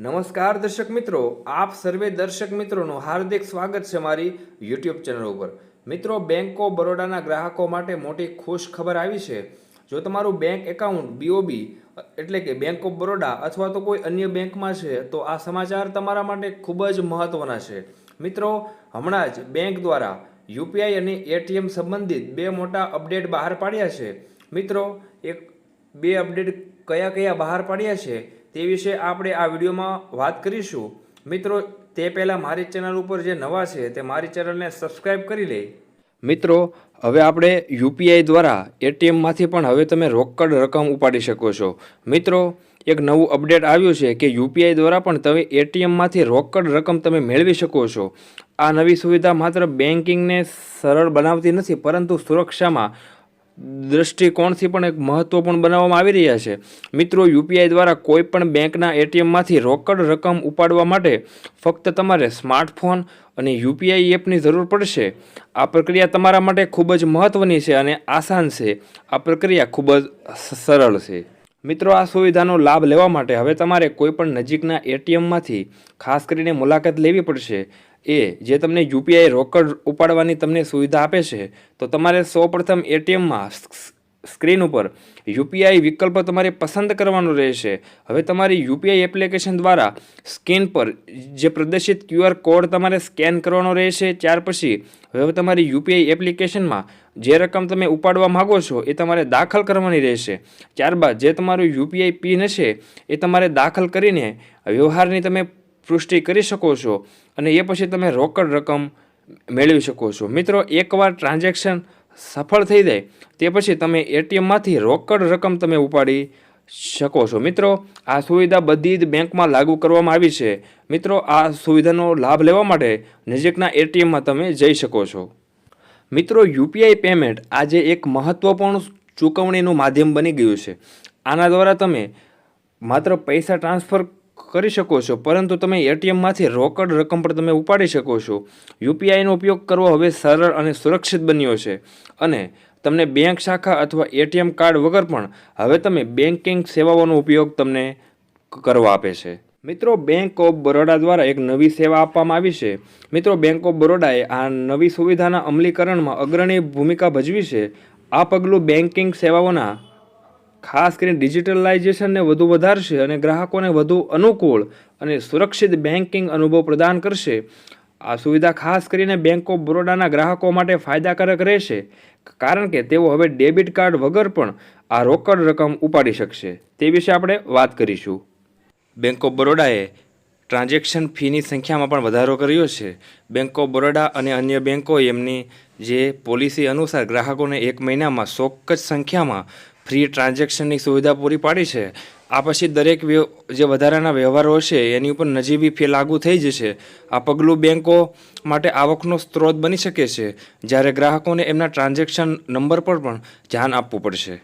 નમસ્કાર દર્શક મિત્રો, આપ સર્વે દર્શક મિત્રોનું હાર્દિક સ્વાગત છે મારી યુટ્યુબ ચેનલ ઉપર. મિત્રો, બેંક ઓફ બરોડાના ગ્રાહકો માટે મોટી ખુશ ખબર આવી છે. જો તમારું બેંક એકાઉન્ટ બીઓબી એટલે કે બેંક ઓફ બરોડા અથવા તો કોઈ અન્ય બેંકમાં છે, તો આ સમાચાર તમારા માટે ખૂબ જ મહત્વના છે. મિત્રો, હમણાં જ બેંક દ્વારા યુપીઆઈ અને એટીએમ સંબંધિત બે મોટા અપડેટ બહાર પાડ્યા છે. મિત્રો, એક, બે અપડેટ કયા કયા બહાર પાડ્યા છે? તે વિશે આપણે આ વિડીયોમાં વાત કરીશું. મિત્રો, તે પહેલાં મારી ચેનલ ઉપર જે નવા છે, તે મારી ચેનલને સબસ્ક્રાઈબ કરી લે. મિત્રો, હવે આપણે યુપીઆઈ દ્વારા એટીએમમાંથી પણ હવે તમે રોકડ રકમ ઉપાડી શકો છો. મિત્રો, એક નવું અપડેટ આવ્યું છે કે યુપીઆઈ દ્વારા પણ તમે એટીએમમાંથી રોકડ રકમ તમે મેળવી શકો છો. આ નવી સુવિધા માત્ર બેન્કિંગને સરળ બનાવતી નથી, પરંતુ સુરક્ષામાં દૃષ્ટિકોણથી પણ એક મહત્વપૂર્ણ બનાવવામાં આવી રહ્યા છે. મિત્રો, યુપીઆઈ દ્વારા કોઈપણ બેંકના એટીએમમાંથી રોકડ રકમ ઉપાડવા માટે ફક્ત તમારે સ્માર્ટફોન અને યુપીઆઈ એપની જરૂર પડશે. આ પ્રક્રિયા તમારા માટે ખૂબ જ મહત્ત્વની છે અને આસાન છે. આ પ્રક્રિયા ખૂબ જ સરળ છે. મિત્રો, આ સુવિધાનો લાભ લેવા માટે હવે તમારે કોઈ પણ નજીકના એટીએમમાંથી ખાસ કરીને મુલાકાત લેવી પડશે. એ, જે તમને યુપીઆઈ રોકડ ઉપાડવાની તમને સુવિધા આપે છે, તો તમારે સૌપ્રથમ એટીએમમાં સ્ક્રીન ઉપર. યુપીઆઈ વિકલ્પ તમારે પસંદ કરવાનો રહેશે. હવે તમારી યુપીઆઈ એપ્લિકેશન દ્વારા સ્કેન પર જે પ્રદર્શિત ક્યુઆર કોડ તમારે સ્કેન કરવાનો રહેશે. ત્યાર પછી હવે તમારી યુપીઆઈ એપ્લિકેશનમાં જે રકમ તમે ઉપાડવા માગો છો એ તમારે દાખલ કરવાની રહેશે. ત્યારબાદ જે તમારું યુપીઆઈ પિન હશે એ તમારે દાખલ કરીને વ્યવહારની તમે પુષ્ટિ કરી શકો છો અને એ પછી તમે રોકડ રકમ મેળવી શકો છો. મિત્રો, એકવાર ટ્રાન્ઝેક્શન સફળ થઈ જાય, તે પછી તમે એટીએમમાંથી રોકડ રકમ તમે ઉપાડી શકો છો. મિત્રો, આ સુવિધા બધી જ બેંકમાં લાગુ કરવામાં આવી છે. મિત્રો, આ સુવિધાનો લાભ લેવા માટે નજીકના એટીએમમાં તમે જઈ શકો છો. મિત્રો, યુપીઆઈ પેમેન્ટ આજે એક મહત્વપૂર્ણ ચૂકવણીનું માધ્યમ બની ગયું છે. આના દ્વારા તમે માત્ર પૈસા ટ્રાન્સફર કરી શકો છો, પરંતુ તમે એટીએમમાંથી રોકડ રકમ પણ તમે ઉપાડી શકો છો. યુપીઆઈનો ઉપયોગ કરવો હવે સરળ અને સુરક્ષિત બન્યો છે. અને તમને બેંક શાખા અથવા એટીએમ કાર્ડ વગર પણ હવે તમે બેન્કિંગ સેવાઓનો ઉપયોગ તમને કરવા આપે છે. મિત્રો, બેંક ઓફ બરોડા દ્વારા એક નવી સેવા આપવામાં આવી છે. મિત્રો, બેંક ઓફ બરોડાએ આ નવી સુવિધાના અમલીકરણમાં અગ્રણી ભૂમિકા ભજવી છે. આ પગલું બેન્કિંગ સેવાઓના ખાસ કરીને ડિજિટલાઇઝેશનને વધુ વધારશે અને ગ્રાહકોને વધુ અનુકૂળ અને સુરક્ષિત બેન્કિંગ અનુભવ પ્રદાન કરશે. આ સુવિધા ખાસ કરીને બેંક ઓફ બરોડાના ગ્રાહકો માટે ફાયદાકારક રહેશે, કારણ કે તેઓ હવે ડેબિટ કાર્ડ વગર પણ આ રોકડ રકમ ઉપાડી શકશે. તે વિશે આપણે વાત કરીશું. બેંક ઓફ બરોડાએ ટ્રાન્ઝેક્શન ફીની સંખ્યામાં પણ વધારો કર્યો છે. બેંક ઓફ બરોડા અને અન્ય બેંકો એમની જે પોલિસી અનુસાર ગ્રાહકોને એક મહિનામાં ચોક્કસ સંખ્યામાં ફ્રી ટ્રાન્ઝેક્શનની સુવિધા પૂરી પાડી છે. આ પછી દરેક જે વધારાના વ્યવહારો હશે એની ઉપર નજીવી ફી લાગુ થઈ જશે. આ પગલું બેંકો માટે આવકનો સ્ત્રોત બની શકે છે, જ્યારે ગ્રાહકોને એમના ટ્રાન્ઝેક્શન નંબર પર પણ ધ્યાન આપવું પડશે.